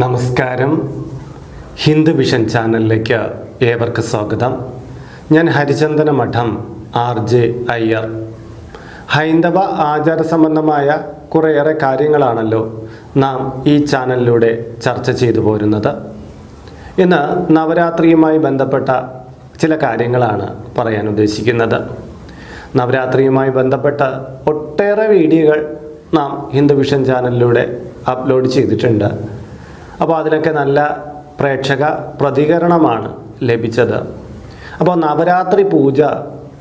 നമസ്കാരം. ഹിന്ദു വിഷൻ ചാനലിലേക്ക് ഏവർക്ക് സ്വാഗതം. ഞാൻ ഹരിചന്ദന മഠം ആർ ജെ അയ്യർ. ഹൈന്ദവ ആചാര സംബന്ധമായ കുറേയേറെ കാര്യങ്ങളാണല്ലോ നാം ഈ ചാനലിലൂടെ ചർച്ച ചെയ്തു പോരുന്നത്. ഇന്ന് നവരാത്രിയുമായി ബന്ധപ്പെട്ട ചില കാര്യങ്ങളാണ് പറയാൻ ഉദ്ദേശിക്കുന്നത്. നവരാത്രിയുമായി ബന്ധപ്പെട്ട ഒട്ടേറെ വീഡിയോകൾ നാം ഹിന്ദു വിഷൻ ചാനലിലൂടെ അപ്ലോഡ് ചെയ്തിട്ടുണ്ട്. അപ്പോൾ അതിനൊക്കെ നല്ല പ്രേക്ഷക പ്രതികരണമാണ് ലഭിച്ചത്. അപ്പോൾ നവരാത്രി പൂജ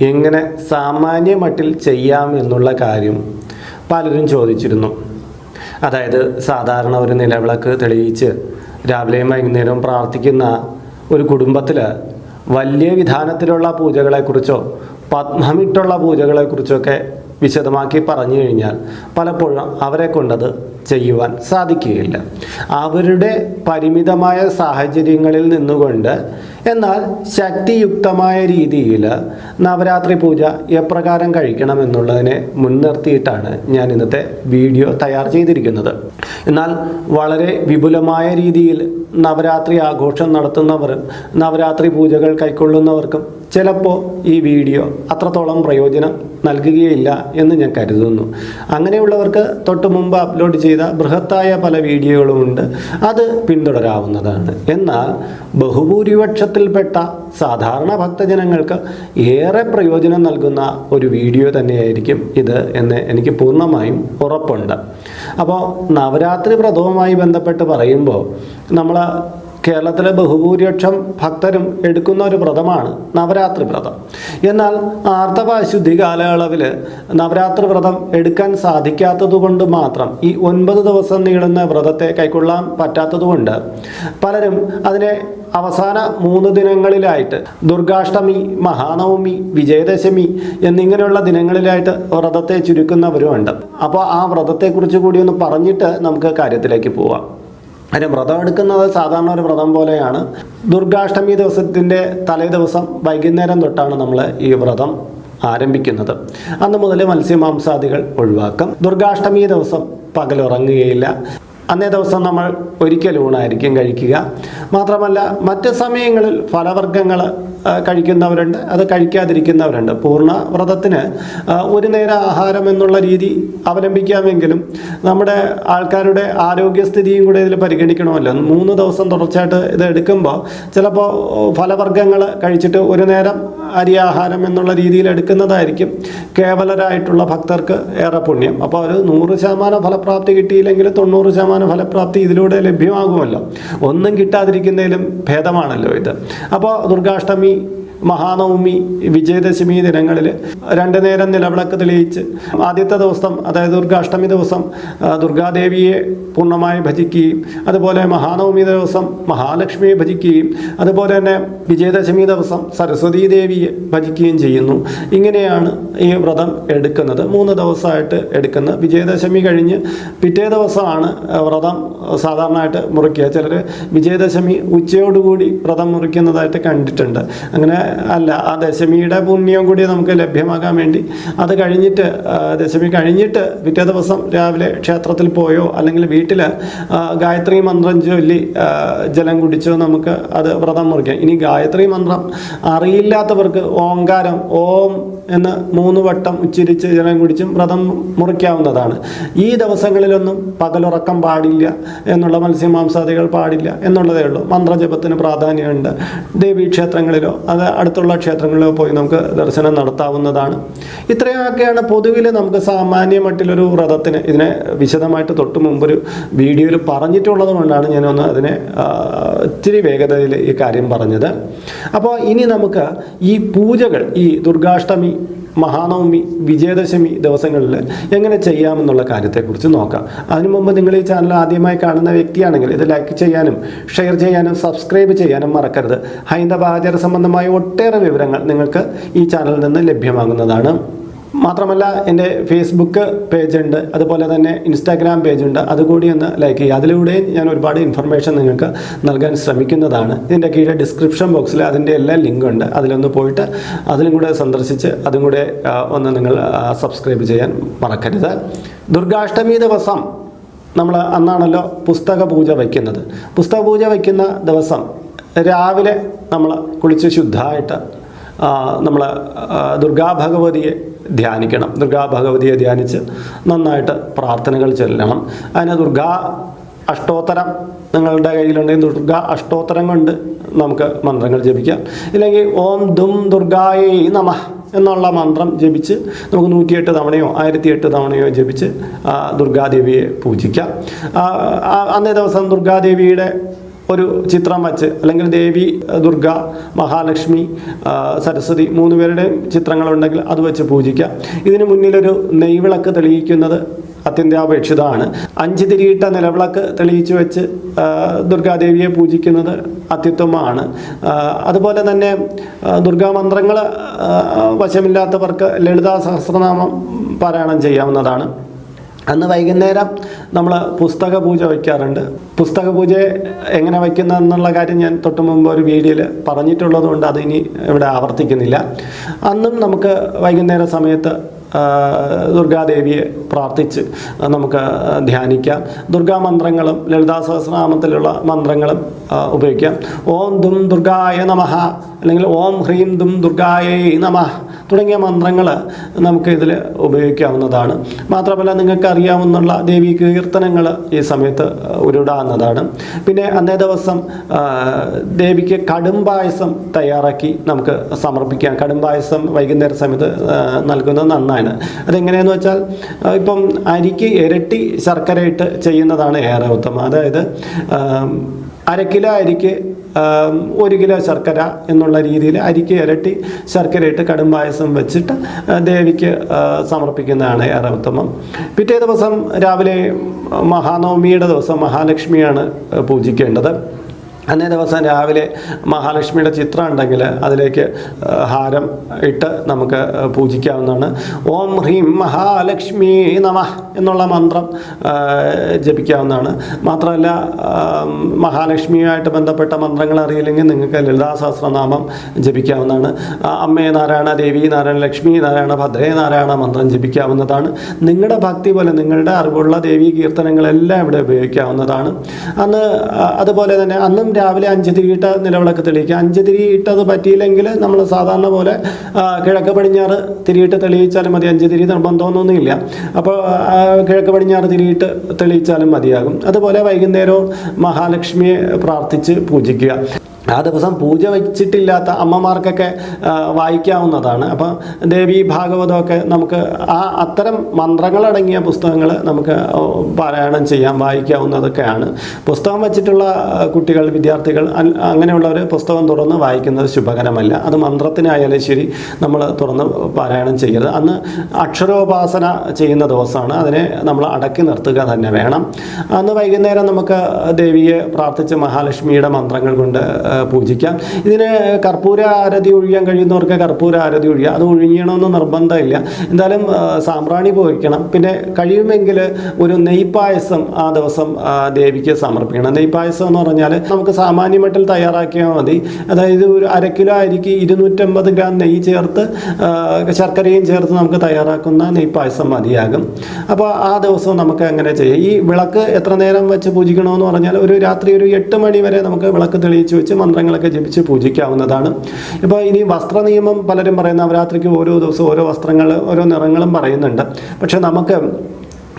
എങ്ങനെ സാമാന്യ മട്ടിൽ ചെയ്യാം എന്നുള്ള കാര്യം പലരും ചോദിച്ചിരുന്നു. അതായത് സാധാരണ ഒരു നിലവിളക്ക് തെളിയിച്ച് രാവിലെയും വൈകുന്നേരവും പ്രാർത്ഥിക്കുന്ന ഒരു കുടുംബത്തിൽ വലിയ വിധാനത്തിലുള്ള പൂജകളെക്കുറിച്ചോ പത്മമിട്ടുള്ള പൂജകളെക്കുറിച്ചൊക്കെ വിശദമാക്കി പറഞ്ഞു കഴിഞ്ഞാൽ പലപ്പോഴും അവരെ കൊണ്ടത് ചെയ്യുവാൻ സാധിക്കുകയില്ല. അവരുടെ പരിമിതമായ സാഹചര്യങ്ങളിൽ നിന്നുകൊണ്ട് എന്നാൽ ശക്തിയുക്തമായ രീതിയിൽ നവരാത്രി പൂജ എപ്രകാരം കഴിക്കണം എന്നുള്ളതിനെ മുൻനിർത്തിയിട്ടാണ് ഞാൻ ഇന്നത്തെ വീഡിയോ തയ്യാർ ചെയ്തിരിക്കുന്നത്. എന്നാൽ വളരെ വിപുലമായ രീതിയിൽ നവരാത്രി ആഘോഷം നടത്തുന്നവർ നവരാത്രി പൂജകൾ കൈക്കൊള്ളുന്നവർക്കും ചിലപ്പോൾ ഈ വീഡിയോ അത്രത്തോളം പ്രയോജനം നൽകുകയില്ല എന്ന് ഞാൻ കരുതുന്നു. അങ്ങനെയുള്ളവർക്ക് തൊട്ട് മുമ്പ് അപ്ലോഡ് ചെയ്ത ബൃഹത്തായ പല വീഡിയോകളുമുണ്ട് അത് പിന്തുടരാവുന്നതാണ്. എന്നാൽ ബഹുഭൂരിപക്ഷത്തിൽപ്പെട്ട സാധാരണ ഭക്തജനങ്ങൾക്ക് ഏറെ പ്രയോജനം നൽകുന്ന ഒരു വീഡിയോ തന്നെയായിരിക്കും ഇത് എന്ന് എനിക്ക് പൂർണമായും ഉറപ്പുണ്ട്. അപ്പോൾ നവരാത്രി വ്രതവുമായി ബന്ധപ്പെട്ട് പറയുമ്പോൾ നമ്മൾ കേരളത്തിലെ ബഹുഭൂരിപക്ഷം ഭക്തരും എടുക്കുന്ന ഒരു വ്രതമാണ് നവരാത്രി വ്രതം. എന്നാൽ ആർത്തവ അശുദ്ധി കാലയളവിൽ നവരാത്രി വ്രതം എടുക്കാൻ സാധിക്കാത്തതുകൊണ്ട് മാത്രം ഈ ഒൻപത് ദിവസം നീളുന്ന വ്രതത്തെ കൈക്കൊള്ളാൻ പറ്റാത്തതുകൊണ്ട് പലരും അതിനെ അവസാന മൂന്ന് ദിനങ്ങളിലായിട്ട് ദുർഗാഷ്ടമി മഹാനവമി വിജയദശമി എന്നിങ്ങനെയുള്ള ദിനങ്ങളിലായിട്ട് വ്രതത്തെ ചുരുക്കുന്നവരുമുണ്ട്. അപ്പോൾ ആ വ്രതത്തെക്കുറിച്ച് കൂടി ഒന്ന് പറഞ്ഞിട്ട് നമുക്ക് കാര്യത്തിലേക്ക് പോവാം. അതിന് വ്രതം എടുക്കുന്നത് സാധാരണ ഒരു വ്രതം പോലെയാണ്. ദുർഗാഷ്ടമി ദിവസത്തിന്റെ തലേ ദിവസം വൈകുന്നേരം തൊട്ടാണ് നമ്മൾ ഈ വ്രതം ആരംഭിക്കുന്നത്. അന്ന് മുതൽ മത്സ്യമാംസാദികൾ ഒഴിവാക്കും. ദുർഗാഷ്ടമി ദിവസം പകലുറങ്ങുകയില്ല. അന്നേ ദിവസം നമ്മൾ ഒരിക്കൽ ഊണായിരിക്കും കഴിക്കുക. മാത്രമല്ല മറ്റ് സമയങ്ങളിൽ ഫലവർഗങ്ങൾ കഴിക്കുന്നവരുണ്ട്. അത് കഴിക്കാതിരിക്കുന്നവരുണ്ട്. പൂർണ വ്രതത്തിന് ഒരു നേരം ആഹാരം എന്നുള്ള രീതി അവലംബിക്കാമെങ്കിലും നമ്മുടെ ആൾക്കാരുടെ ആരോഗ്യസ്ഥിതിയും കൂടെ ഇതിൽ പരിഗണിക്കണമല്ലോ. മൂന്ന് ദിവസം തുടർച്ചയായിട്ട് ഇത് എടുക്കുമ്പോൾ ചിലപ്പോൾ ഫലവർഗങ്ങൾ കഴിച്ചിട്ട് ഒരു നേരം അരി ആഹാരം എന്നുള്ള രീതിയിൽ എടുക്കുന്നതായിരിക്കും കേവലരായിട്ടുള്ള ഭക്തർക്ക് ഏറെ പുണ്യം. അപ്പോൾ ഒരു നൂറ് ശതമാനം ഫലപ്രാപ്തി കിട്ടിയില്ലെങ്കിൽ തൊണ്ണൂറ് ശതമാനം ഫലപ്രാപ്തി ഇതിലൂടെ ലഭ്യമാകുമല്ലോ. ഒന്നും കിട്ടാതിരിക്കുന്നതിലും ഭേദമാണല്ലോ ഇത്. അപ്പോൾ ദുർഗാഷ്ടമി മഹാനവമി വിജയദശമി ദിനങ്ങളിൽ രണ്ടു നേരം നിലവിളക്ക് തെളിയിച്ച് ആദ്യത്തെ ദിവസം അതായത് ദുർഗാഷ്ടമി ദിവസം ദുർഗാദേവിയെ പൂർണമായി ഭജിക്കുകയും അതുപോലെ മഹാനവമി ദിവസം മഹാലക്ഷ്മിയെ ഭജിക്കുകയും അതുപോലെ തന്നെ വിജയദശമി ദിവസം സരസ്വതീ ദേവിയെ ഭജിക്കുകയും ചെയ്യുന്നു. ഇങ്ങനെയാണ് ഈ വ്രതം എടുക്കുന്നത്. മൂന്ന് ദിവസമായിട്ട് എടുക്കുന്നത്. വിജയദശമി കഴിഞ്ഞ് പിറ്റേ ദിവസമാണ് വ്രതം സാധാരണയായിട്ട് മുറിക്കുക. ചിലർ വിജയദശമി ഉച്ചയോടുകൂടി വ്രതം മുറിക്കുന്നതായിട്ട് കണ്ടിട്ടുണ്ട്. അങ്ങനെ അല്ല ആ ദശമിയുടെ പുണ്യം കൂടി നമുക്ക് ലഭ്യമാകാൻ വേണ്ടി. അത് കഴിഞ്ഞിട്ട് ദശമി കഴിഞ്ഞിട്ട് പിറ്റേ ദിവസം രാവിലെ ക്ഷേത്രത്തിൽ പോയോ അല്ലെങ്കിൽ വീട്ടിൽ ഗായത്രി മന്ത്രം ചൊല്ലി ജലം കുടിച്ചോ നമുക്ക് അത് വ്രതം മുറിക്കാം. ഇനി ഗായത്രി മന്ത്രം അറിയില്ലാത്തവർക്ക് ഓങ്കാരം ഓം എന്ന് മൂന്ന് വട്ടം ഉച്ചരിച്ച് ജലം കുടിച്ചും വ്രതം മുറിക്കാവുന്നതാണ്. ഈ ദിവസങ്ങളിലൊന്നും പകലുറക്കം പാടില്ല എന്നുള്ള മത്സ്യമാംസാദികൾ പാടില്ല എന്നുള്ളതേ ഉള്ളൂ. മന്ത്രജപത്തിന് പ്രാധാന്യമുണ്ട്. ദേവീക്ഷേത്രങ്ങളിലോ അത് അടുത്തുള്ള ക്ഷേത്രങ്ങളിലോ പോയി നമുക്ക് ദർശനം നടത്താവുന്നതാണ്. ഇത്രയൊക്കെയാണ് പൊതുവിൽ നമുക്ക് സാമാന്യ മട്ടിലൊരു വ്രതത്തിന്. ഇതിനെ വിശദമായിട്ട് തൊട്ട് മുമ്പൊരു വീഡിയോയിൽ പറഞ്ഞിട്ടുള്ളത് കൊണ്ടാണ് ഞാനൊന്ന് അതിനെ ഇത്തിരി വേഗതയിൽ ഈ കാര്യം പറഞ്ഞത്. അപ്പോൾ ഇനി നമുക്ക് ഈ പൂജകൾ ഈ ദുർഗാഷ്ടമി മഹാനവമി വിജയദശമി ദിവസങ്ങളിൽ എങ്ങനെ ചെയ്യാമെന്നുള്ള കാര്യത്തെക്കുറിച്ച് നോക്കാം. അതിനു മുമ്പ് നിങ്ങൾ ഈ ചാനൽ ആദ്യമായി കാണുന്ന വ്യക്തിയാണെങ്കിൽ ഇത് ലൈക്ക് ചെയ്യാനും ഷെയർ ചെയ്യാനും സബ്സ്ക്രൈബ് ചെയ്യാനും മറക്കരുത്. ഹൈന്ദവ ആചാര സംബന്ധമായ ഒട്ടേറെ വിവരങ്ങൾ നിങ്ങൾക്ക് ഈ ചാനലിൽ നിന്ന് ലഭ്യമാകുന്നതാണ്. മാത്രമല്ല എന്റെ ഫേസ്ബുക്ക് പേജുണ്ട് അതുപോലെ തന്നെ ഇൻസ്റ്റാഗ്രാം പേജുണ്ട് അതുകൂടി ഒന്ന് ലൈക്ക് ചെയ്യുക. അതിലൂടെ ഞാൻ ഒരുപാട് ഇൻഫർമേഷൻ നിങ്ങൾക്ക് നൽകാൻ ശ്രമിക്കുന്നതാണ്. ഇതിന്റെ കീഴെ ഡിസ്ക്രിപ്ഷൻ ബോക്സിൽ അതിന്റെ എല്ലാ ലിങ്ക് ഉണ്ട്. അതിലൊന്ന് പോയിട്ട് അതിലും കൂടെ സന്ദർശിച്ച് അതും കൂടെ ഒന്ന് നിങ്ങൾ സബ്സ്ക്രൈബ് ചെയ്യാൻ മറക്കരുത്. ദുർഗാഷ്ടമി ദിവസം നമ്മൾ അന്നാണല്ലോ പുസ്തക പൂജ വയ്ക്കുന്നത്. പുസ്തക പൂജ വയ്ക്കുന്ന ദിവസം രാവിലെ നമ്മൾ കുളിച്ച് ശുദ്ധമായിട്ട് നമ്മൾ ദുർഗാ ഭഗവതിയെ ധ്യാനിക്കണം. ദുർഗാ ഭഗവതിയെ ധ്യാനിച്ച് നന്നായിട്ട് പ്രാർത്ഥനകൾ ചൊല്ലണം. അതിന് ദുർഗാ അഷ്ടോത്തരം നിങ്ങളുടെ കയ്യിലുണ്ടെങ്കിൽ ദുർഗ അഷ്ടോത്തരം കൊണ്ട് നമുക്ക് മന്ത്രങ്ങൾ ജപിക്കാം. ഇല്ലെങ്കിൽ ഓം ദും ദുർഗായേ നമ എന്നുള്ള മന്ത്രം ജപിച്ച് നമുക്ക് നൂറ്റിയെട്ട് തവണയോ ആയിരത്തി എട്ട് തവണയോ ജപിച്ച് ദുർഗാദേവിയെ പൂജിക്കാം. അന്നേ ദിവസം ദുർഗാദേവിയുടെ ഒരു ചിത്രം വച്ച് അല്ലെങ്കിൽ ദേവി ദുർഗ മഹാലക്ഷ്മി സരസ്വതി മൂന്ന് പേരുടെയും ചിത്രങ്ങളുണ്ടെങ്കിൽ അത് വെച്ച് പൂജിക്കാം ഇതിന് മുന്നിലൊരു നെയ്വിളക്ക് തെളിയിക്കുന്നത് അത്യന്താപേക്ഷിതമാണ്. അഞ്ച് തിരിയിട്ട നിലവിളക്ക് തെളിയിച്ചു വെച്ച് ദുർഗാദേവിയെ പൂജിക്കുന്നത് അത്യുത്തമമാണ്. അതുപോലെ തന്നെ ദുർഗാമന്ത്രങ്ങൾ വശമില്ലാത്തവർക്ക് ലളിതാ സഹസ്രനാമം പാരായണം ചെയ്യാവുന്നതാണ്. അന്ന് വൈകുന്നേരം നമ്മൾ പുസ്തക പൂജ വയ്ക്കാറുണ്ട്. പുസ്തക പൂജ എങ്ങനെ വയ്ക്കുന്ന എന്നുള്ള കാര്യം ഞാൻ തൊട്ട് മുമ്പ് ഒരു വീഡിയോയിൽ പറഞ്ഞിട്ടുള്ളത് കൊണ്ട് അതിനി ഇവിടെ ആവർത്തിക്കുന്നില്ല. അന്നും നമുക്ക് വൈകുന്നേര സമയത്ത് ദുർഗാദേവിയെ പ്രാർത്ഥിച്ച് നമുക്ക് ധ്യാനിക്കാം. ദുർഗാ മന്ത്രങ്ങളും ലളിതാ സഹസ്രനാമത്തിലുള്ള മന്ത്രങ്ങളും ഉപയോഗിക്കാം. ഓം ദും ദുർഗായ നമഃ അല്ലെങ്കിൽ ഓം ഹ്രീം ദും ദുർഗായേ നമ തുടങ്ങിയ മന്ത്രങ്ങൾ നമുക്ക് ഇതിൽ ഉപയോഗിക്കാവുന്നതാണ്. മാത്രമല്ല നിങ്ങൾക്ക് അറിയാവുന്നുള്ള ദേവി കീർത്തനങ്ങൾ ഈ സമയത്ത് ഉരുടാവുന്നതാണ് പിന്നെ അന്നേ ദിവസം ദേവിക്ക് കടും പായസം തയ്യാറാക്കി നമുക്ക് സമർപ്പിക്കാം. കടും പായസം വൈകുന്നേര സമയത്ത് നൽകുന്നത് നൽകുന്നത് നന്നാണ് അതെങ്ങനെയാന്ന് വെച്ചാൽ ഇപ്പം അരിക്ക് ഇരട്ടി ശർക്കര ഇട്ട് ചെയ്യുന്നതാണ് ഏറെ ഉത്തമം. അതായത് അര കിലോ അരിക്ക് ഒരു കിലോ ശർക്കര എന്നുള്ള രീതിയിൽ അരിക്ക് ഇരട്ടി ശർക്കര ഇട്ട് കടും പായസം വെച്ചിട്ട് ദേവിക്ക് സമർപ്പിക്കുന്നതാണ് ഏറെ ഉത്തമം. പിറ്റേ ദിവസം രാവിലെ മഹാനവമിയുടെ ദിവസം മഹാലക്ഷ്മിയാണ് പൂജിക്കേണ്ടത്. അന്നേ ദിവസം രാവിലെ മഹാലക്ഷ്മിയുടെ ചിത്രം ഉണ്ടെങ്കിൽ അതിലേക്ക് ഹാരം ഇട്ട് നമുക്ക് പൂജിക്കാവുന്നതാണ്. ഓം ഹ്രീം മഹാലക്ഷ്മി നമ എന്നുള്ള മന്ത്രം ജപിക്കാവുന്നതാണ്. മാത്രമല്ല മഹാലക്ഷ്മിയുമായിട്ട് ബന്ധപ്പെട്ട മന്ത്രങ്ങൾ അറിയില്ലെങ്കിൽ നിങ്ങൾക്ക് ലളിതാ സഹസ്രനാമം ജപിക്കാവുന്നതാണ് അമ്മേ നാരായണ ദേവി നാരായണ ലക്ഷ്മി നാരായണ ഭദ്രേ നാരായണ മന്ത്രം ജപിക്കാവുന്നതാണ്. നിങ്ങളുടെ ഭക്തി പോലെ നിങ്ങളുടെ അറിവുള്ള ദേവീ കീർത്തനങ്ങളെല്ലാം ഇവിടെ ഉപയോഗിക്കാവുന്നതാണ്. അന്ന് അതുപോലെ തന്നെ അന്നും രാവിലെ അഞ്ച് തിരിയിട്ട നിലവിളക്ക് തെളിയിക്കുക. അഞ്ച് തിരി ഇട്ടത് പറ്റിയില്ലെങ്കിൽ നമ്മൾ സാധാരണ പോലെ കിഴക്ക് പടിഞ്ഞാറ് തിരിയിട്ട് തെളിയിച്ചാലും മതി. അഞ്ച് തിരി നിർബന്ധമൊന്നുമില്ല. അപ്പോൾ കിഴക്ക് പടിഞ്ഞാറ് തിരിയിട്ട് തെളിയിച്ചാലും മതിയാകും. അതുപോലെ വൈകുന്നേരവും മഹാലക്ഷ്മിയെ പ്രാർത്ഥിച്ച് പൂജിക്കുക. ആ ദിവസം പൂജ വെച്ചിട്ടില്ലാത്ത അമ്മമാർക്കൊക്കെ വായിക്കാവുന്നതാണ്. അപ്പം ദേവി ഭാഗവതമൊക്കെ നമുക്ക് ആ അത്തരം മന്ത്രങ്ങളടങ്ങിയ പുസ്തകങ്ങൾ നമുക്ക് പാരായണം ചെയ്യാം വായിക്കാവുന്നതൊക്കെയാണ്. പുസ്തകം വെച്ചിട്ടുള്ള കുട്ടികൾ വിദ്യാർത്ഥികൾ അങ്ങനെയുള്ളവർ പുസ്തകം തുറന്ന് വായിക്കുന്നത് ശുഭകരമല്ല. അത് മന്ത്രത്തിനായാലും ശരി നമ്മൾ തുറന്ന് പാരായണം ചെയ്യരുത്. അന്ന് അക്ഷരോപാസന ചെയ്യുന്ന ദിവസമാണ്. അതിനെ നമ്മൾ അടക്കി നിർത്തുക തന്നെ വേണം. അന്ന് വൈകുന്നേരം നമുക്ക് ദേവിയെ പ്രാർത്ഥിച്ച് മഹാലക്ഷ്മിയുടെ മന്ത്രങ്ങൾ കൊണ്ട് പൂജിക്കാം. ഇതിന് കർപ്പൂര ആരതി ഒഴിയാൻ കഴിയുന്നവർക്ക് കർപ്പൂര ആരതി ഒഴിയാം. അത് ഒഴിയണമെന്ന് നിർബന്ധമില്ല. എന്തായാലും സാമ്പ്രാണി പോയിക്കണം പിന്നെ കഴിയുമെങ്കിൽ ഒരു നെയ്പായസം ആ ദിവസം ദേവിക്ക് സമർപ്പിക്കണം. നെയ്പായസം എന്ന് പറഞ്ഞാൽ നമുക്ക് സാമാന്യമട്ടിൽ തയ്യാറാക്കിയാൽ മതി. അതായത് ഒരു അര കിലോ അരിക്ക് ഇരുന്നൂറ്റമ്പത് ഗ്രാം നെയ്യ് ചേർത്ത് ശർക്കരയും ചേർത്ത് നമുക്ക് തയ്യാറാക്കുന്ന നെയ്പായസം മതിയാകും. അപ്പോൾ ആ ദിവസം നമുക്ക് അങ്ങനെ ചെയ്യാം. ഈ വിളക്ക് എത്ര നേരം വെച്ച് പൂജിക്കണമെന്ന് പറഞ്ഞാൽ ഒരു രാത്രി ഒരു എട്ട് മണി വരെ നമുക്ക് വിളക്ക് തെളിയിച്ച് വെച്ച് മന്ത്രങ്ങളൊക്കെ ജപിച്ച് പൂജിക്കാവുന്നതാണ്. ഇപ്പോൾ ഇനി വസ്ത്ര നിയമം പലരും പറയുന്ന നവരാത്രിക്ക് ഓരോ ദിവസവും ഓരോ വസ്ത്രങ്ങൾ ഓരോ നിറങ്ങളും പറയുന്നുണ്ട്. പക്ഷെ നമുക്ക്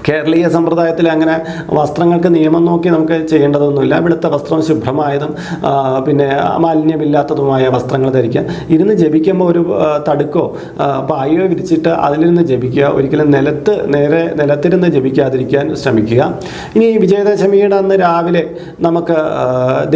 കേരളീയ സമ്പ്രദായത്തിൽ അങ്ങനെ വസ്ത്രങ്ങൾക്ക് നിയമം നോക്കി നമുക്ക് ചെയ്യേണ്ടതൊന്നുമില്ല. ഇവിടുത്തെ വസ്ത്രം ശുഭ്രമായതും പിന്നെ മാലിന്യമില്ലാത്തതുമായ വസ്ത്രങ്ങൾ ധരിക്കുക ഇരുന്ന് ജപിക്കുമ്പോൾ ഒരു തടുക്കോ പായോ വിരിച്ചിട്ട് അതിലിരുന്ന് ജപിക്കുക. ഒരിക്കലും നിലത്ത് നേരെ നിലത്തിരുന്ന് ജപിക്കാതിരിക്കാൻ ശ്രമിക്കുക. ഇനി വിജയദശമിയുടെ അന്ന് രാവിലെ നമുക്ക്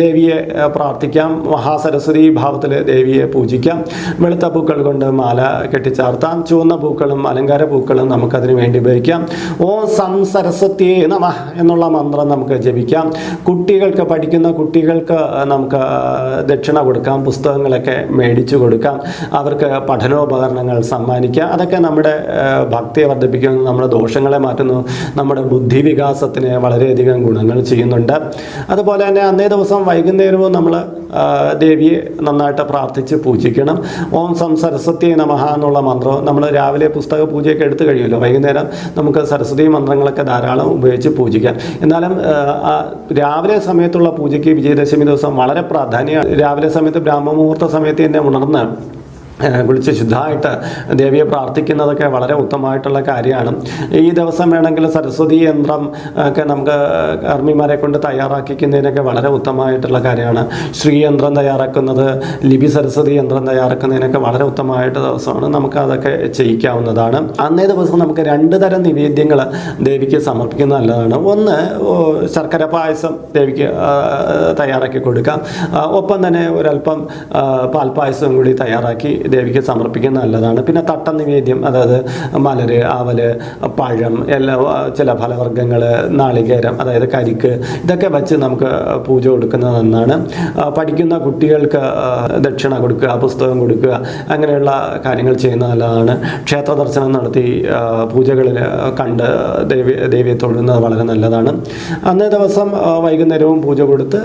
ദേവിയെ പ്രാർത്ഥിക്കാം. മഹാസരസ്വതി ഭാവത്തിൽ ദേവിയെ പൂജിക്കാം. വെളുത്ത പൂക്കൾ കൊണ്ട് മാല കെട്ടിച്ചാർത്താം. ചുവന്ന പൂക്കളും അലങ്കാര പൂക്കളും നമുക്കതിനു വേണ്ടി ഉപയോഗിക്കാം. ഓം സം സരസ്വതിയെ നമ എന്നുള്ള മന്ത്രം നമുക്ക് ജപിക്കാം. കുട്ടികൾക്ക് പഠിക്കുന്ന കുട്ടികൾക്ക് നമുക്ക് ദക്ഷിണ കൊടുക്കാം പുസ്തകങ്ങളൊക്കെ മേടിച്ചു കൊടുക്കാം. അവർക്ക് പഠനോപകരണങ്ങൾ സമ്മാനിക്കാം. അതൊക്കെ നമ്മുടെ ഭക്തിയെ വർദ്ധിപ്പിക്കുന്നു നമ്മുടെ ദോഷങ്ങളെ മാറ്റുന്നു നമ്മുടെ ബുദ്ധി വികാസത്തിന് വളരെയധികം ഗുണങ്ങൾ ചെയ്യുന്നുണ്ട്. അതുപോലെ തന്നെ അന്നേ ദിവസം വൈകുന്നേരവും നമ്മൾ ദേവിയെ നന്നായിട്ട് പ്രാർത്ഥിച്ച് പൂജിക്കണം. ഓം സം സരസ്വതി നമഹ എന്നുള്ള മന്ത്രം നമ്മൾ രാവിലെ പുസ്തക പൂജയൊക്കെ എടുത്തു കഴിയുമല്ലോ? വൈകുന്നേരം നമുക്ക് സരസ്വതി മന്ത്രം മന്ത്രങ്ങളൊക്കെ ധാരാളം ഉപയോഗിച്ച് പൂജിക്കാൻ. എന്നാലും രാവിലെ സമയത്തുള്ള പൂജയ്ക്ക് വിജയദശമി ദിവസം വളരെ പ്രാധാന്യമാണ് രാവിലെ സമയത്ത് ബ്രാഹ്മ മുഹൂർത്ത സമയത്ത് തന്നെ ഉണർന്ന് ഏഹ് കുളിച്ച് ശുദ്ധമായിട്ട് ദേവിയെ പ്രാർത്ഥിക്കുന്നതൊക്കെ വളരെ ഉത്തമമായിട്ടുള്ള കാര്യമാണ്. ഈ ദിവസം വേണമെങ്കിൽ സരസ്വതി യന്ത്രം ഒക്കെ നമുക്ക് കർമ്മിമാരെ കൊണ്ട് തയ്യാറാക്കിക്കുന്നതിനൊക്കെ വളരെ ഉത്തമമായിട്ടുള്ള കാര്യമാണ്. ശ്രീയന്ത്രം തയ്യാറാക്കുന്നത് ലിപി സരസ്വതി യന്ത്രം തയ്യാറാക്കുന്നതിനൊക്കെ വളരെ ഉത്തമമായിട്ട് ദിവസമാണ്. നമുക്ക് അതൊക്കെ ചെയ്യിക്കാവുന്നതാണ്. അന്നേ ദിവസം നമുക്ക് രണ്ട് തരം നിവേദ്യങ്ങൾ ദേവിക്ക് സമർപ്പിക്കുന്ന നല്ലതാണ്. ഒന്ന് ശർക്കര പായസം ദേവിക്ക് തയ്യാറാക്കി കൊടുക്കാം. ഒപ്പം തന്നെ ഒരല്പം പാൽപ്പായസം കൂടി തയ്യാറാക്കി ദേവിക്ക് സമർപ്പിക്കുന്നത് നല്ലതാണ്. പിന്നെ തട്ട നിവേദ്യം അതായത് മലര് ആവൽ പഴം എല്ലാ ചില ഫലവർഗങ്ങൾ നാളികേരം അതായത് കരിക്ക് ഇതൊക്കെ വെച്ച് നമുക്ക് പൂജ കൊടുക്കുന്നത് നന്നാണ്. പഠിക്കുന്ന കുട്ടികൾക്ക് ദക്ഷിണ കൊടുക്കുക പുസ്തകം കൊടുക്കുക അങ്ങനെയുള്ള കാര്യങ്ങൾ ചെയ്യുന്നത് നല്ലതാണ്. ക്ഷേത്ര ദർശനം നടത്തി പൂജകളിൽ കണ്ട് ദേവി ദേവിയെ തൊഴുന്നത് വളരെ നല്ലതാണ്. അന്നേ ദിവസം വൈകുന്നേരവും പൂജ കൊടുത്ത്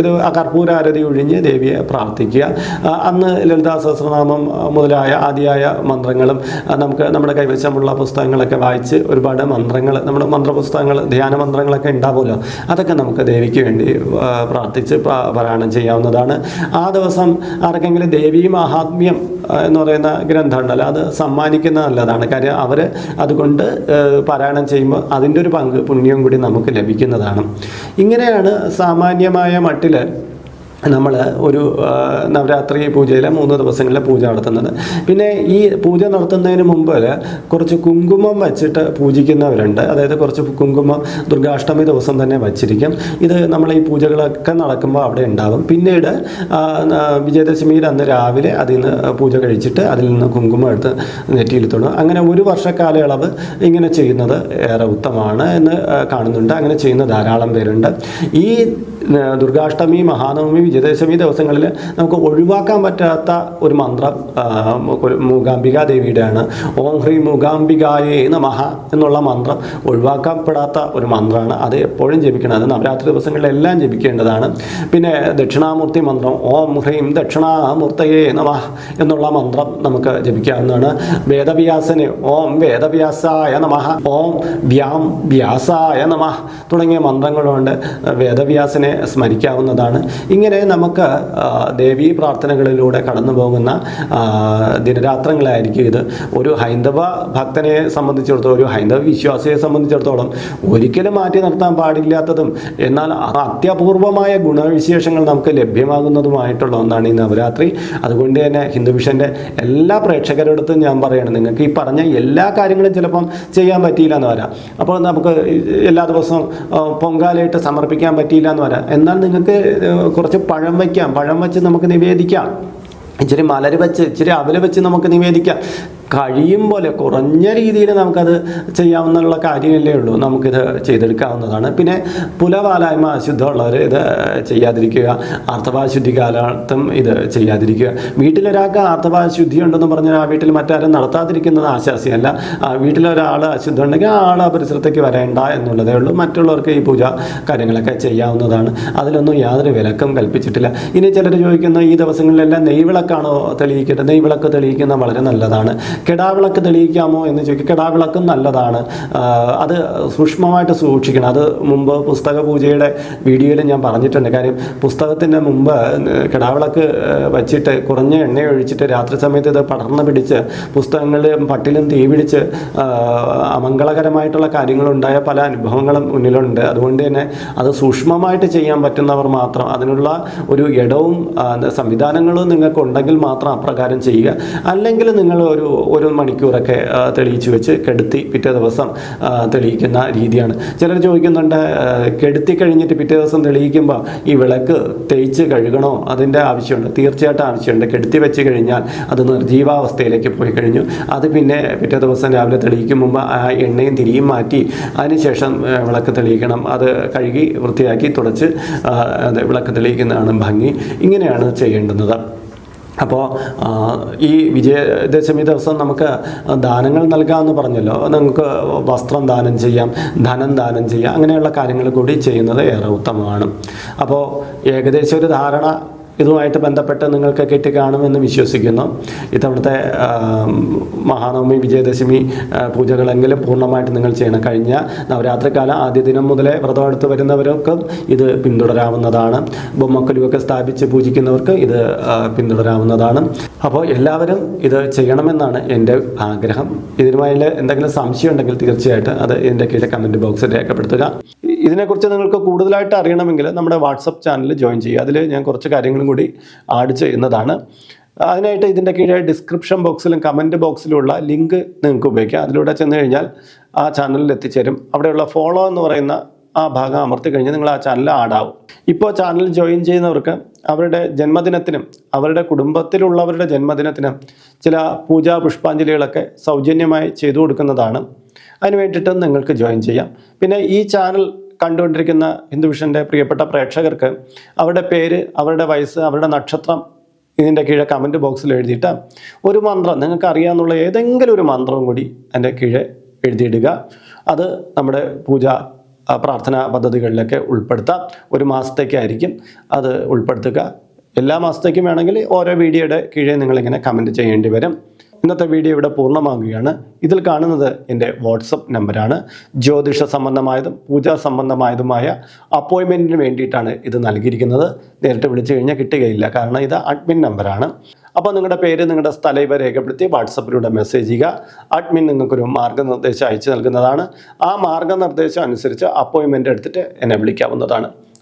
ഇത് കർപ്പൂര ആരതി ഒഴിഞ്ഞ് ദേവിയെ പ്രാർത്ഥിക്കുക. അന്ന് ലളിതാ സഹസ്രനാമം ആ, മുതലായ ആദിയായ മന്ത്രങ്ങളും നമുക്ക് നമ്മുടെ കൈവശമുള്ള പുസ്തകങ്ങളൊക്കെ വായിച്ച് ഒരുപാട് മന്ത്രങ്ങൾ നമ്മുടെ മന്ത്രപുസ്തകങ്ങൾ ധ്യാന മന്ത്രങ്ങളൊക്കെ ഉണ്ടാവുമല്ലോ. അതൊക്കെ നമുക്ക് ദേവിക്ക് വേണ്ടി പ്രാർത്ഥിച്ച് പാരായണം ചെയ്യാവുന്നതാണ്. ആ ദിവസം ആർക്കെങ്കിലും ദേവീ മഹാത്മ്യം എന്ന് പറയുന്ന ഗ്രന്ഥമുണ്ടല്ലോ അത് സമ്മാനിക്കുന്നത് നല്ലതാണ്. കാര്യം അവർ അതുകൊണ്ട് പാരായണം ചെയ്യുമ്പോൾ അതിന്റെ ഒരു പങ്ക് പുണ്യവും കൂടി നമുക്ക് ലഭിക്കുന്നതാണ്. ഇങ്ങനെയാണ് സാമാന്യമായ മട്ടിൽ നമ്മൾ ഒരു നവരാത്രി പൂജയിലെ മൂന്ന് ദിവസങ്ങളിലെ പൂജ നടത്തുന്നത്. പിന്നെ ഈ പൂജ നടത്തുന്നതിന് മുമ്പ് കുറച്ച് കുങ്കുമം വച്ചിട്ട് പൂജിക്കുന്നവരുണ്ട്. അതായത് കുറച്ച് കുങ്കുമം ദുർഗാഷ്ടമി ദിവസം തന്നെ വച്ചിരിക്കും. ഇത് നമ്മൾ ഈ പൂജകളൊക്കെ നടക്കുമ്പോൾ അവിടെ ഉണ്ടാകും പിന്നീട് വിജയദശമിയിൽ അന്ന് രാവിലെ അതിൽ നിന്ന് പൂജ കഴിച്ചിട്ട് അതിൽ നിന്ന് കുങ്കുമം എടുത്ത് നെറ്റിയിൽ തൊടും അങ്ങനെ ഒരു വർഷക്കാലയളവ് ഇങ്ങനെ ചെയ്യുന്നത് ഏറെ ഉത്തമമാണ് എന്ന് കാണുന്നുണ്ട്. അങ്ങനെ ചെയ്യുന്ന ധാരാളം പേരുണ്ട്. ഈ ദുർഗാഷ്ടമി മഹാനവമി വിജയദശമി ദിവസങ്ങളിൽ നമുക്ക് ഒഴിവാക്കാൻ പറ്റാത്ത ഒരു മന്ത്രം മൂകാംബിക ദേവിയുടെയാണ്. ഓം ഹ്രീ മൂകാംബികായേ നമഹ എന്നുള്ള മന്ത്രം ഒഴിവാക്കപ്പെടാത്ത ഒരു മന്ത്രമാണ്. അത് എപ്പോഴും ജപിക്കണം. അത് നവരാത്രി ദിവസങ്ങളിലെല്ലാം ജപിക്കേണ്ടതാണ്. പിന്നെ ദക്ഷിണാമൂർത്തി മന്ത്രം ഓം ഹ്രീം ദക്ഷിണാമൂർത്തയേ നമഃ എന്നുള്ള മന്ത്രം നമുക്ക് ജപിക്കാവുന്നതാണ്. വേദവ്യാസന് ഓം വേദവ്യാസായ നമഃ ഓം വ്യാം വ്യാസായ നമഃ തുടങ്ങിയ മന്ത്രങ്ങളുണ്ട്. വേദവ്യാസനെ സ്മരിക്കാവുന്നതാണ്. ഇങ്ങനെ നമുക്ക് ദേവി പ്രാർത്ഥനകളിലൂടെ കടന്നു പോകുന്ന ദിനരാത്രങ്ങളായിരിക്കും ഇത്. ഒരു ഹൈന്ദവ ഭക്തനെ സംബന്ധിച്ചിടത്തോളം ഒരു ഹൈന്ദവ വിശ്വാസിയെ സംബന്ധിച്ചിടത്തോളം ഒരിക്കലും മാറ്റി നിർത്താൻ പാടില്ലാത്തതും എന്നാൽ അത്യപൂർവമായ ഗുണവിശേഷങ്ങൾ നമുക്ക് ലഭ്യമാകുന്നതുമായിട്ടുള്ള ഒന്നാണ് ഈ നവരാത്രി. അതുകൊണ്ട് തന്നെ ഹിന്ദുവിഷന്റെ എല്ലാ പ്രേക്ഷകരോടത്തും ഞാൻ പറയണം നിങ്ങൾക്ക് ഈ പറഞ്ഞ എല്ലാ കാര്യങ്ങളും ചിലപ്പം ചെയ്യാൻ പറ്റിയില്ല എന്ന് വരാം. അപ്പോൾ നമുക്ക് എല്ലാ ദിവസവും പൊങ്കാലയിട്ട് സമർപ്പിക്കാൻ പറ്റിയില്ല എന്ന് വരാം. എന്നാൽ നിങ്ങൾക്ക് കുറച്ച് പഴം വയ്ക്കാം. പഴം വെച്ച് നമുക്ക് നിവേദിക്കാം. ഇച്ചിരി മലര് വെച്ച് ഇച്ചിരി അവൽ വെച്ച് നമുക്ക് നിവേദിക്കാം. കഴിയും പോലെ കുറഞ്ഞ രീതിയിൽ നമുക്കത് ചെയ്യാവുന്നുള്ള കാര്യമല്ലേ ഉള്ളൂ. നമുക്കിത് ചെയ്തെടുക്കാവുന്നതാണ്. പിന്നെ പുലവാലായ്മ അശുദ്ധമുള്ളവർ ഇത് ചെയ്യാതിരിക്കുക ആർത്തവ ശുദ്ധി കാലത്തും ഇത് ചെയ്യാതിരിക്കുക. വീട്ടിലൊരാൾക്ക് ആർത്തവ ശുദ്ധി ഉണ്ടെന്ന് പറഞ്ഞാൽ ആ വീട്ടിൽ മറ്റാരും നടത്താതിരിക്കുന്നത് ആശാസ്യമല്ല വീട്ടിലൊരാൾ അശുദ്ധം ഉണ്ടെങ്കിൽ ആൾ ആ പരിസരത്തേക്ക് വരേണ്ട എന്നുള്ളതേ ഉള്ളൂ. മറ്റുള്ളവർക്ക് ഈ പൂജ കാര്യങ്ങളൊക്കെ ചെയ്യാവുന്നതാണ്. അതിലൊന്നും യാതൊരു വിലക്കും കൽപ്പിച്ചിട്ടില്ല. ഇനി ചിലർ ചോദിക്കുന്ന ഈ ദിവസങ്ങളിലെല്ലാം നെയ്വിളക്കാണോ തെളിയിക്കേണ്ടത്? നെയ്വിളക്ക് തെളിയിക്കുന്ന വളരെ നല്ലതാണ്. കെടാവിളക്ക് തെളിയിക്കാമോ എന്ന് ചോദിക്കും. കെടാവിളക്കും നല്ലതാണ്. അത് സൂക്ഷ്മമായിട്ട് സൂക്ഷിക്കണം. അത് മുമ്പ് പുസ്തക പൂജയുടെ വീഡിയോയിൽ ഞാൻ പറഞ്ഞിട്ടുണ്ട്. കാര്യം പുസ്തകത്തിന്റെ മുമ്പ് കെടാവിളക്ക് വച്ചിട്ട് കുറഞ്ഞ എണ്ണ ഒഴിച്ചിട്ട് രാത്രി സമയത്ത് ഇത് പടർന്ന് പിടിച്ച് പുസ്തകങ്ങളിലും പട്ടിലും തീ പിടിച്ച് അമംഗളകരമായിട്ടുള്ള കാര്യങ്ങളുണ്ടായ പല അനുഭവങ്ങളും മുന്നിലുണ്ട്. അതുകൊണ്ട് തന്നെ അത് സൂക്ഷ്മമായിട്ട് ചെയ്യാൻ പറ്റുന്നവർ മാത്രം അതിനുള്ള ഒരു ഇടവും സംവിധാനങ്ങളും നിങ്ങൾക്ക് ഉണ്ടെങ്കിൽ മാത്രം അപ്രകാരം ചെയ്യുക. അല്ലെങ്കിൽ നിങ്ങൾ ഒരു ഒരു മണിക്കൂറൊക്കെ തെളിയിച്ച് വെച്ച് കെടുത്തി പിറ്റേ ദിവസം തെളിയിക്കുന്ന രീതിയാണ്. ചിലർ ചോദിക്കുന്നുണ്ട് കെടുത്തി കഴിഞ്ഞിട്ട് പിറ്റേ ദിവസം തെളിയിക്കുമ്പോൾ ഈ വിളക്ക് തേച്ച് കഴുകണോ? അതിന്റെ ആവശ്യമുണ്ട്. തീർച്ചയായിട്ടും ആവശ്യമുണ്ട്. കെടുത്തി വെച്ച് കഴിഞ്ഞാൽ അത് നിർജീവാവസ്ഥയിലേക്ക് പോയി കഴിഞ്ഞു. അത് പിന്നെ പിറ്റേ ദിവസം രാവിലെ തെളിയിക്കും മുമ്പ് ആ എണ്ണയും തിരിയും മാറ്റി അതിനുശേഷം വിളക്ക് തെളിയിക്കണം. അത് കഴുകി വൃത്തിയാക്കി തുടച്ച് വിളക്ക് തെളിയിക്കുന്നതാണ് ഭംഗി. ഇങ്ങനെയാണ് ചെയ്യേണ്ടുന്നത്. അപ്പോൾ ഈ വിജയദശമി ദിവസം നമുക്ക് ദാനങ്ങൾ നൽകാമെന്ന് പറഞ്ഞല്ലോ. നമുക്ക് വസ്ത്രം ദാനം ചെയ്യാം ധനം ദാനം ചെയ്യാം അങ്ങനെയുള്ള കാര്യങ്ങൾ കൂടി ചെയ്യുന്നത് ഏറെ ഉത്തമമാണ്. അപ്പോൾ ഏകദേശം ഒരു ധാരണ ഇതുമായിട്ട് ബന്ധപ്പെട്ട് നിങ്ങൾക്ക് കിട്ടിക്കാണുമെന്ന് വിശ്വസിക്കുന്നു. ഇത്തവണത്തെ മഹാനവമി വിജയദശമി പൂജകളെങ്കിലും പൂർണമായിട്ട് നിങ്ങൾ ചെയ്യണം. കഴിഞ്ഞ നവരാത്രിക്കാലം ആദ്യ ദിനം മുതലേ വ്രതം എടുത്ത് വരുന്നവർക്കും ഇത് പിന്തുടരാവുന്നതാണ്. ബൊമ്മക്കൊലുവൊക്കെ സ്ഥാപിച്ച് പൂജിക്കുന്നവർക്ക് ഇത് പിന്തുടരാവുന്നതാണ്. അപ്പോൾ എല്ലാവരും ഇത് ചെയ്യണമെന്നാണ് എന്റെ ആഗ്രഹം. ഇതിനുമായി എന്തെങ്കിലും സംശയം ഉണ്ടെങ്കിൽ തീർച്ചയായിട്ടും അത് എന്റെ കീഴെ കമന്റ് ബോക്സിൽ രേഖപ്പെടുത്തുക. ഇതിനെക്കുറിച്ച് നിങ്ങൾക്ക് കൂടുതലായിട്ട് അറിയണമെങ്കിൽ നമ്മുടെ വാട്സപ്പ് ചാനൽ ജോയിൻ ചെയ്യുക. അതിൽ ഞാൻ കുറച്ച് കാര്യങ്ങളും കൂടി ആഡ് ചെയ്യുന്നതാണ്. അതിനായിട്ട് ഇതിന്റെ കീഴെ ഡിസ്ക്രിപ്ഷൻ ബോക്സിലും കമന്റ് ബോക്സിലുമുള്ള ലിങ്ക് നിങ്ങൾക്ക് ഉപയോഗിക്കാം. അതിലൂടെ ചെന്ന് കഴിഞ്ഞാൽ ആ ചാനലിൽ എത്തിച്ചേരും. അവിടെയുള്ള ഫോളോ എന്ന് പറയുന്ന ആ ഭാഗം അമർത്തി കഴിഞ്ഞാൽ നിങ്ങൾ ആ ചാനൽ ആഡാവും ഇപ്പോൾ ചാനൽ ജോയിൻ ചെയ്യുന്നവർക്ക് അവരുടെ ജന്മദിനത്തിനും അവരുടെ കുടുംബത്തിലുള്ളവരുടെ ജന്മദിനത്തിനും ചില പൂജാ പുഷ്പാഞ്ജലികളൊക്കെ സൗജന്യമായി ചെയ്തു കൊടുക്കുന്നതാണ്. അതിന് വേണ്ടിയിട്ട് നിങ്ങൾക്ക് ജോയിൻ ചെയ്യാം. പിന്നെ ഈ ചാനൽ കണ്ടുകൊണ്ടിരിക്കുന്ന ഹിന്ദുവിഷന്റെ പ്രിയപ്പെട്ട പ്രേക്ഷകർക്ക് അവരുടെ പേര് അവരുടെ വയസ്സ് അവരുടെ നക്ഷത്രം ഇതിന്റെ കീഴെ കമന്റ് ബോക്സിൽ എഴുതിയിട്ട് ഒരു മന്ത്രം നിങ്ങൾക്ക് അറിയാമെന്നുള്ള ഏതെങ്കിലും ഒരു മന്ത്രവും കൂടി അതിന്റെ കീഴെ എഴുതിയിടുക. അത് നമ്മുടെ പൂജ പ്രാർത്ഥനാ പദ്ധതികളിലൊക്കെ ഉൾപ്പെടുത്താം. ഒരു മാസത്തേക്കായിരിക്കും അത് ഉൾപ്പെടുത്തുക. എല്ലാ മാസത്തേക്കും വേണമെങ്കിൽ ഓരോ വീഡിയോയുടെ കീഴെ നിങ്ങളിങ്ങനെ കമന്റ് ചെയ്യേണ്ടി വരും. ഇന്നത്തെ വീഡിയോ ഇവിടെ പൂർണമാകുകയാണ്. ഇതിൽ കാണുന്നത് എന്റെ വാട്സപ്പ് നമ്പറാണ്. ജ്യോതിഷ സംബന്ധമായതും പൂജാ സംബന്ധമായതുമായ അപ്പോയിൻമെന്റിന് വേണ്ടിയിട്ടാണ് ഇത് നൽകിയിരിക്കുന്നത്. നേരിട്ട് വിളിച്ചു കഴിഞ്ഞാൽ കിട്ടുകയില്ല. കാരണം ഇത് അഡ്മിൻ നമ്പറാണ്. അപ്പോൾ നിങ്ങളുടെ പേര് നിങ്ങളുടെ സ്ഥലം ഇവ രേഖപ്പെടുത്തി വാട്സപ്പിലൂടെ മെസ്സേജ് ചെയ്യുക. അഡ്മിൻ നിങ്ങൾക്കൊരു മാർഗനിർദ്ദേശം അയച്ചു നൽകുന്നതാണ്. ആ മാർഗനിർദ്ദേശം അനുസരിച്ച് അപ്പോയിൻമെന്റ് എടുത്തിട്ട് എന്നെ വിളിക്കാവുന്നതാണ്.